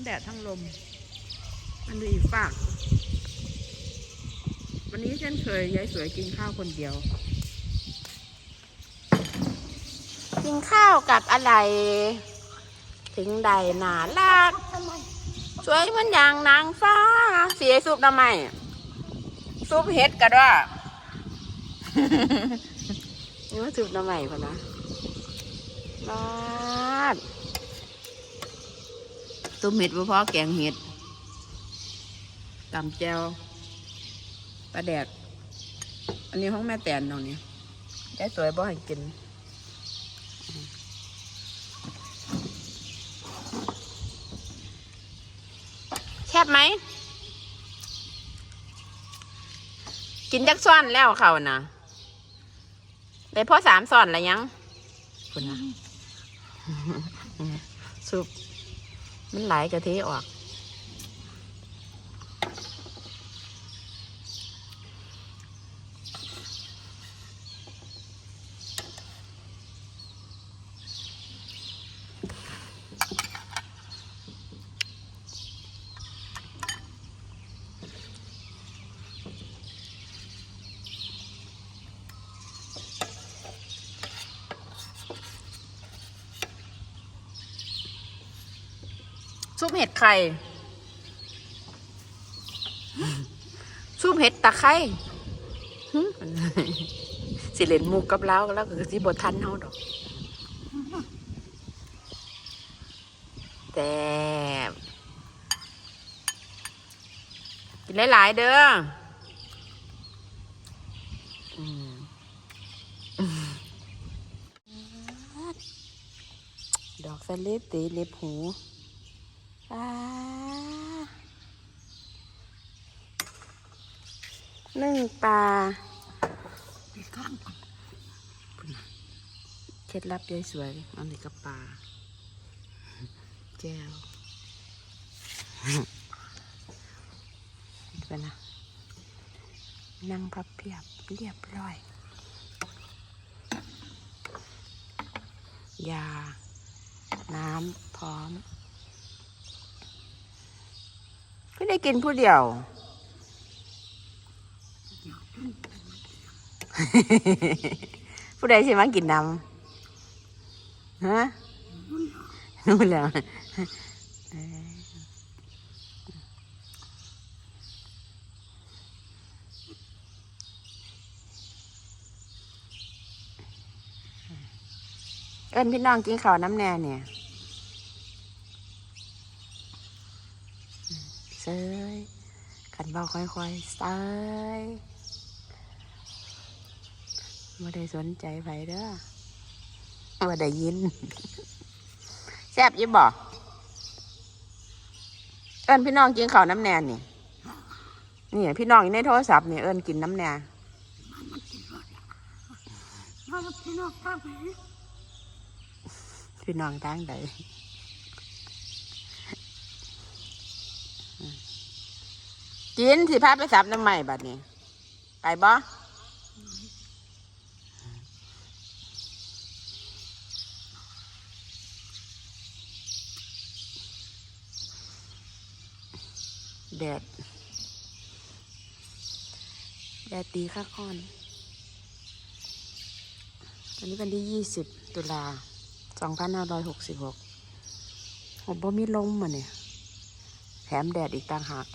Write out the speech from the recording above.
งแดดทั้งลม มันดูอีกฝาก วันนี้เช่นเคยยายสวยกินข้าวคนเดียว กินข้าวกับอะไร ถึงใดหนาลากสวยมันอย่างนางฟ้า เสียซุปทำไม ซุปเห็ดกันว่านี่ว่าซุปทำไมพะนะบาด ซุปเห็ดบ่พอแกงเห็ดตำแจวปลาแดก อันนี้ของแม่แตนตรงนี้ได้สวยบ่ให้กินแคบไหม กินจักซ่อนแล้วเขานะได้พ่อสามซ่อนแล้วยังคุณนะสุป มันไหลกะทิออก ซุปเห็ดไข่ ซุปเห็ดตะไคร้หึสิเล่นหมูกกับเราแล้วก็สิบทันเฮาดอก แต่บกินหลาย ๆ เด้ออืมดอกสลิปตีเล็บหู ปลา นึ่งปลาเคล็ดลับยายสวยอันนี้กับปลาแก้วเป็นนะนั่งพับเพียบเรียบร้อยยา น้ำ พร้อม ก็ได้กินผู้เดียว ผู้ใดสิมากินน้ำฮะนู่นแล้วเอ้ยเอิ้นพี่น้องกินข้าวน้ำแน่เนี่ยเซยขันเบาค่อยๆเซย ไม่ได้สนใจไผเด้อว่าได้ยิน แซ่บอยิ่บอกเอิ้นพี่น้องกินข้าวน้ำแน่นี่นี่พี่น้องอยู่ในโทรศัพท์นี่เอิ้นกินน้ำแน่มาแล้วพี่น้องข้างไปพี่น้องตั้งใดกินสิพาไปสับน้ำใหม่บัดนี้ ไปบ่ แดด แดดตีข้าค่อนวันนี้วันที่ยี่สิบตุลาสองพันห้าร้อยหกสิบหกผมบ่มีลมมาเนี่ย แถมแดดอีกต่างหาก